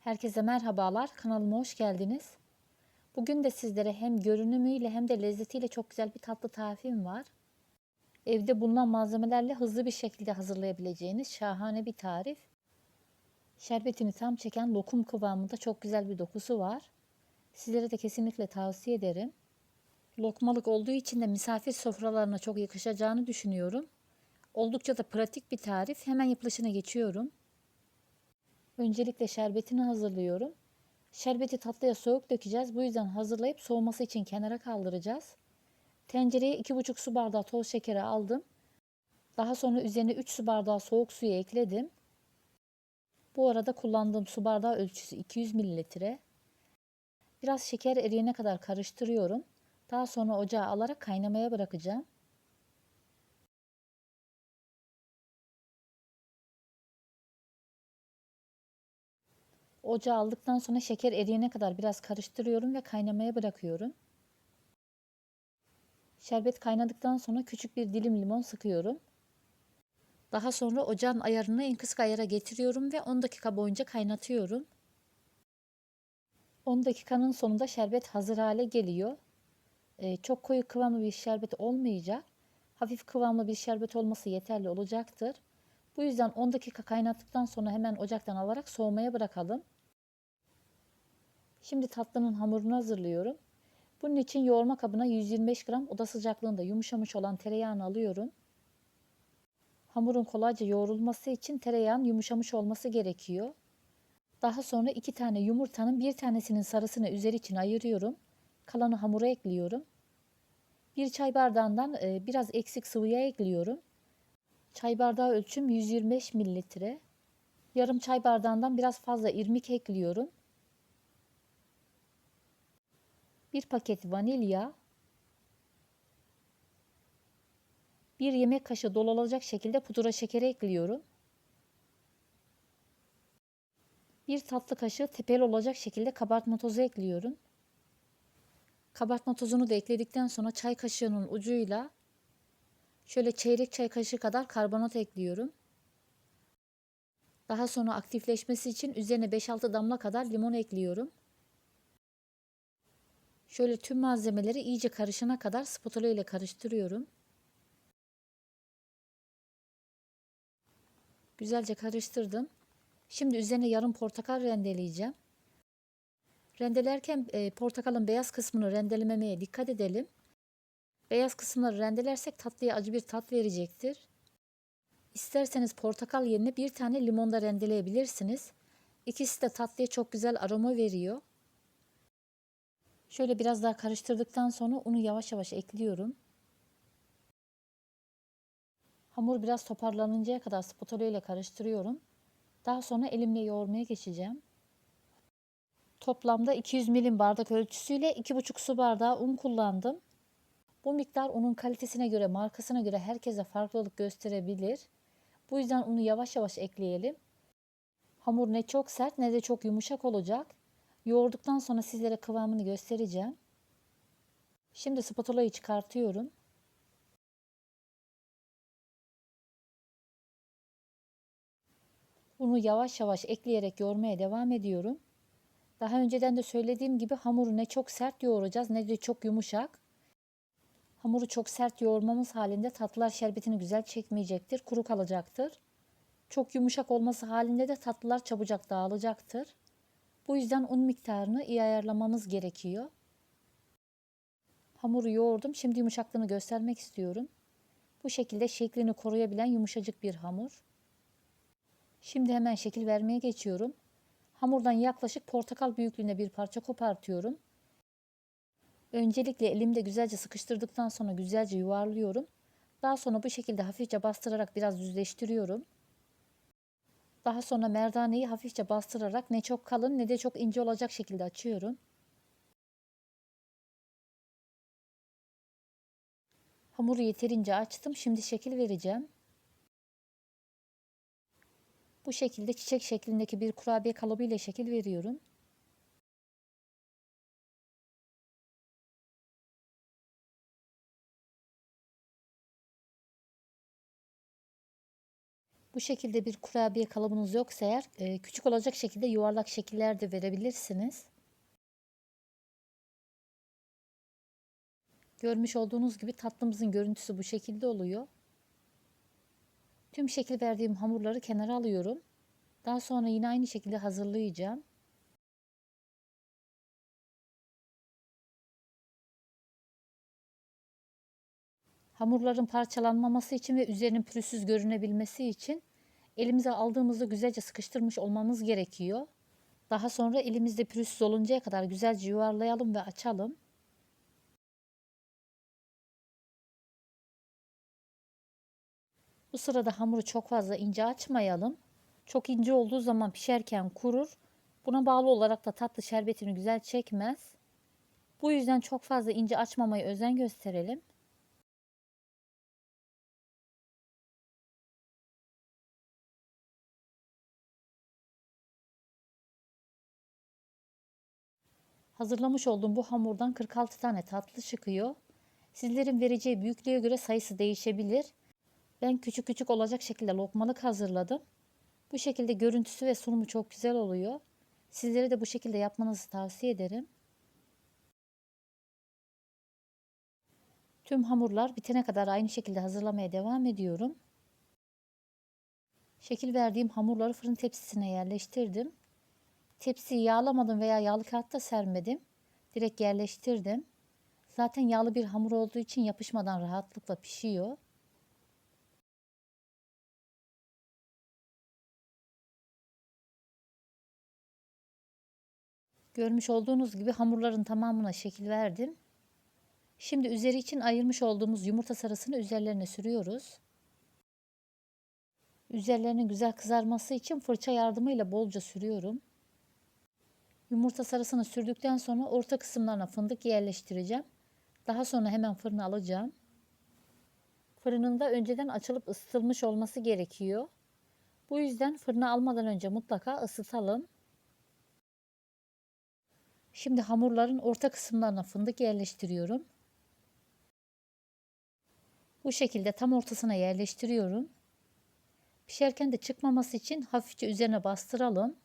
Herkese merhabalar. Kanalıma hoş geldiniz. Bugün de sizlere hem görünümüyle hem de lezzetiyle çok güzel bir tatlı tarifim var. Evde bulunan malzemelerle hızlı bir şekilde hazırlayabileceğiniz şahane bir tarif. Şerbetini tam çeken lokum kıvamında çok güzel bir dokusu var. Sizlere de kesinlikle tavsiye ederim. Lokmalık olduğu için de misafir sofralarına çok yakışacağını düşünüyorum. Oldukça da pratik bir tarif. Hemen yapılışına geçiyorum. Öncelikle şerbetini hazırlıyorum. Şerbeti tatlıya soğuk dökeceğiz. Bu yüzden hazırlayıp soğuması için kenara kaldıracağız. Tencereye 2,5 su bardağı toz şekeri aldım. Daha sonra üzerine 3 su bardağı soğuk suyu ekledim. Bu arada kullandığım su bardağı ölçüsü 200 mililitre. Biraz şeker eriyene kadar karıştırıyorum. Daha sonra ocağa alarak kaynamaya bırakacağım. Ocağa aldıktan sonra şeker eriyene kadar biraz karıştırıyorum ve kaynamaya bırakıyorum. Şerbet kaynadıktan sonra küçük bir dilim limon sıkıyorum. Daha sonra ocağın ayarını en kısık ayara getiriyorum ve 10 dakika boyunca kaynatıyorum. 10 dakikanın sonunda şerbet hazır hale geliyor. Ee, çok koyu kıvamlı bir şerbet olmayacak. Hafif kıvamlı bir şerbet olması yeterli olacaktır. Bu yüzden 10 dakika kaynattıktan sonra hemen ocaktan alarak soğumaya bırakalım. Şimdi tatlının hamurunu hazırlıyorum. Bunun için yoğurma kabına 125 gram oda sıcaklığında yumuşamış olan tereyağını alıyorum. Hamurun kolayca yoğrulması için tereyağın yumuşamış olması gerekiyor. Daha sonra iki tane yumurtanın bir tanesinin sarısını üzeri için ayırıyorum. Kalanı hamura ekliyorum. Bir çay bardağından biraz eksik sıvıya ekliyorum. Çay bardağı ölçüm 125 mililitre. Yarım çay bardağından biraz fazla irmik ekliyorum. Bir paket vanilya. Bir yemek kaşığı dolu olacak şekilde pudra şekeri ekliyorum. Bir tatlı kaşığı tepeli olacak şekilde kabartma tozu ekliyorum. Kabartma tozunu da ekledikten sonra çay kaşığının ucuyla Şöyle çeyrek çay kaşığı kadar karbonat ekliyorum. Daha sonra aktifleşmesi için üzerine 5-6 damla kadar limon ekliyorum. Şöyle tüm malzemeleri iyice karışana kadar spatula ile karıştırıyorum. Güzelce karıştırdım. Şimdi üzerine yarım portakal rendeleyeceğim. Rendelerken e, portakalın beyaz kısmını rendelememeye dikkat edelim. Beyaz kısımları rendelersek tatlıya acı bir tat verecektir. İsterseniz portakal yerine bir tane limon da rendeleyebilirsiniz. İkisi de tatlıya çok güzel aroma veriyor. Şöyle biraz daha karıştırdıktan sonra unu yavaş yavaş ekliyorum. Hamur biraz toparlanıncaya kadar spatula ile karıştırıyorum. Daha sonra elimle yoğurmaya geçeceğim. Toplamda 200 milim bardak ölçüsüyle 2,5 su bardağı un kullandım. Bu miktar unun kalitesine göre, markasına göre herkese farklılık gösterebilir. Bu yüzden unu yavaş yavaş ekleyelim. Hamur ne çok sert ne de çok yumuşak olacak. Yoğurduktan sonra sizlere kıvamını göstereceğim. Şimdi spatulayı çıkartıyorum. Unu yavaş yavaş ekleyerek yoğurmaya devam ediyorum. Daha önceden de söylediğim gibi hamuru ne çok sert yoğuracağız ne de çok yumuşak. Hamuru çok sert yoğurmamız halinde tatlılar şerbetini güzel çekmeyecektir, kuru kalacaktır. Çok yumuşak olması halinde de tatlılar çabucak dağılacaktır. Bu yüzden un miktarını iyi ayarlamamız gerekiyor. Hamuru yoğurdum. Şimdi yumuşaklığını göstermek istiyorum. Bu şekilde şeklini koruyabilen yumuşacık bir hamur. Şimdi hemen şekil vermeye geçiyorum. Hamurdan yaklaşık portakal büyüklüğünde bir parça kopartıyorum. Öncelikle elimde güzelce sıkıştırdıktan sonra güzelce yuvarlıyorum. Daha sonra bu şekilde hafifçe bastırarak biraz düzleştiriyorum. Daha sonra merdaneyi hafifçe bastırarak ne çok kalın ne de çok ince olacak şekilde açıyorum. Hamuru yeterince açtım. Şimdi şekil vereceğim. Bu şekilde çiçek şeklindeki bir kurabiye kalıbı ile şekil veriyorum. Bu şekilde bir kurabiye kalıbınız yoksa eğer e, küçük olacak şekilde yuvarlak şekiller de verebilirsiniz. Görmüş olduğunuz gibi tatlımızın görüntüsü bu şekilde oluyor. Tüm şekil verdiğim hamurları kenara alıyorum. Daha sonra yine aynı şekilde hazırlayacağım. Hamurların parçalanmaması için ve üzerinin pürüzsüz görünebilmesi için elimize aldığımızda güzelce sıkıştırmış olmamız gerekiyor. Daha sonra elimizde pürüzsüz oluncaya kadar güzelce yuvarlayalım ve açalım. Bu sırada hamuru çok fazla ince açmayalım. Çok ince olduğu zaman pişerken kurur. Buna bağlı olarak da tatlı şerbetini güzel çekmez. Bu yüzden çok fazla ince açmamaya özen gösterelim. Hazırlamış olduğum bu hamurdan 46 tane tatlı çıkıyor. Sizlerin vereceği büyüklüğe göre sayısı değişebilir. Ben küçük küçük olacak şekilde lokmalık hazırladım. Bu şekilde görüntüsü ve sunumu çok güzel oluyor. Sizlere de bu şekilde yapmanızı tavsiye ederim. Tüm hamurlar bitene kadar aynı şekilde hazırlamaya devam ediyorum. Şekil verdiğim hamurları fırın tepsisine yerleştirdim. Tepsiyi yağlamadım veya yağlı kağıtta sermedim. Direkt yerleştirdim. Zaten yağlı bir hamur olduğu için yapışmadan rahatlıkla pişiyor. Görmüş olduğunuz gibi hamurların tamamına şekil verdim. Şimdi üzeri için ayırmış olduğumuz yumurta sarısını üzerlerine sürüyoruz. Üzerlerinin güzel kızarması için fırça yardımıyla bolca sürüyorum. Yumurta sarısını sürdükten sonra orta kısımlarına fındık yerleştireceğim. Daha sonra hemen fırına alacağım. Fırınında önceden açılıp ısıtılmış olması gerekiyor. Bu yüzden fırına almadan önce mutlaka ısıtalım. Şimdi hamurların orta kısımlarına fındık yerleştiriyorum. Bu şekilde tam ortasına yerleştiriyorum. Pişerken de çıkmaması için hafifçe üzerine bastıralım.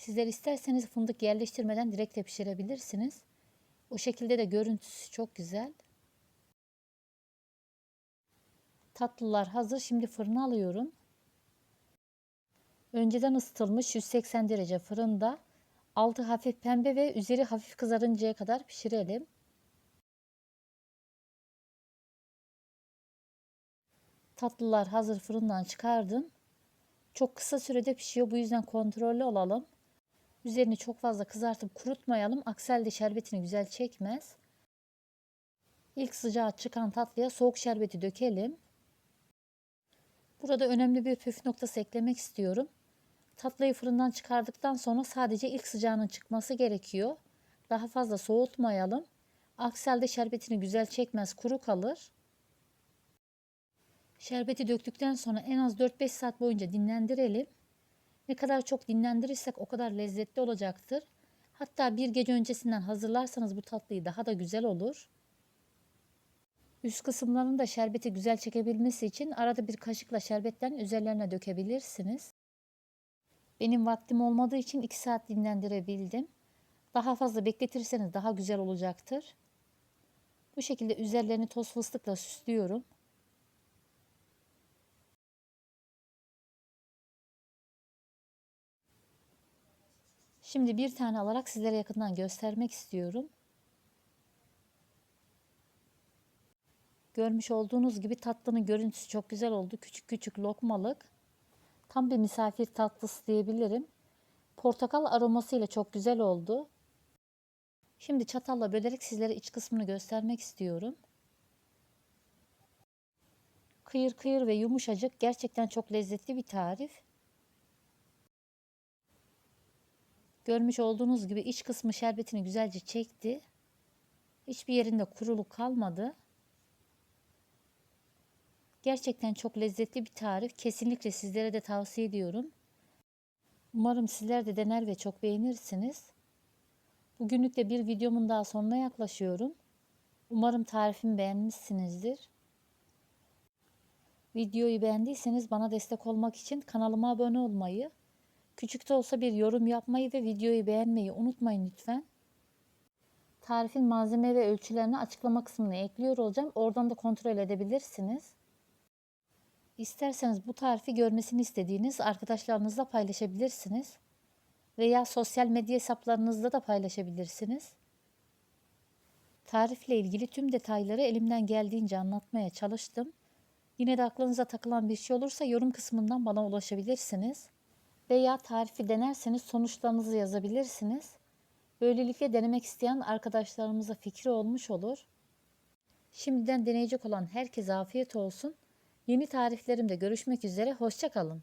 Sizler isterseniz fındık yerleştirmeden direkt de pişirebilirsiniz. O şekilde de görüntüsü çok güzel. Tatlılar hazır. Şimdi fırına alıyorum. Önceden ısıtılmış 180 derece fırında altı hafif pembe ve üzeri hafif kızarıncaya kadar pişirelim. Tatlılar hazır fırından çıkardım. Çok kısa sürede pişiyor. Bu yüzden kontrollü olalım. Üzerini çok fazla kızartıp kurutmayalım. Aksi halde şerbetini güzel çekmez. İlk sıcağı çıkan tatlıya soğuk şerbeti dökelim. Burada önemli bir püf noktası eklemek istiyorum. Tatlıyı fırından çıkardıktan sonra sadece ilk sıcağının çıkması gerekiyor. Daha fazla soğutmayalım. Aksi halde şerbetini güzel çekmez, kuru kalır. Şerbeti döktükten sonra en az 4-5 saat boyunca dinlendirelim. Ne kadar çok dinlendirirsek o kadar lezzetli olacaktır. Hatta bir gece öncesinden hazırlarsanız bu tatlıyı daha da güzel olur. Üst kısımlarını da şerbeti güzel çekebilmesi için arada bir kaşıkla şerbetten üzerlerine dökebilirsiniz. Benim vaktim olmadığı için 2 saat dinlendirebildim. Daha fazla bekletirseniz daha güzel olacaktır. Bu şekilde üzerlerini toz fıstıkla süslüyorum. Şimdi bir tane alarak sizlere yakından göstermek istiyorum. Görmüş olduğunuz gibi tatlının görüntüsü çok güzel oldu. Küçük küçük lokmalık. Tam bir misafir tatlısı diyebilirim. Portakal aromasıyla çok güzel oldu. Şimdi çatalla bölerek sizlere iç kısmını göstermek istiyorum. Kıyır kıyır ve yumuşacık gerçekten çok lezzetli bir tarif. Görmüş olduğunuz gibi iç kısmı şerbetini güzelce çekti. Hiçbir yerinde kuruluk kalmadı. Gerçekten çok lezzetli bir tarif. Kesinlikle sizlere de tavsiye ediyorum. Umarım sizler de dener ve çok beğenirsiniz. Bugünlük de bir videomun daha sonuna yaklaşıyorum. Umarım tarifimi beğenmişsinizdir. Videoyu beğendiyseniz bana destek olmak için kanalıma abone olmayı, küçük de olsa bir yorum yapmayı ve videoyu beğenmeyi unutmayın lütfen. Tarifin malzeme ve ölçülerini açıklama kısmına ekliyor olacağım. Oradan da kontrol edebilirsiniz. İsterseniz bu tarifi görmesini istediğiniz arkadaşlarınızla paylaşabilirsiniz. Veya sosyal medya hesaplarınızda da paylaşabilirsiniz. Tarifle ilgili tüm detayları elimden geldiğince anlatmaya çalıştım. Yine de aklınıza takılan bir şey olursa yorum kısmından bana ulaşabilirsiniz. Veya tarifi denerseniz sonuçlarınızı yazabilirsiniz. Böylelikle denemek isteyen arkadaşlarımıza fikri olmuş olur. Şimdiden deneyecek olan herkese afiyet olsun. Yeni tariflerimde görüşmek üzere. Hoşçakalın.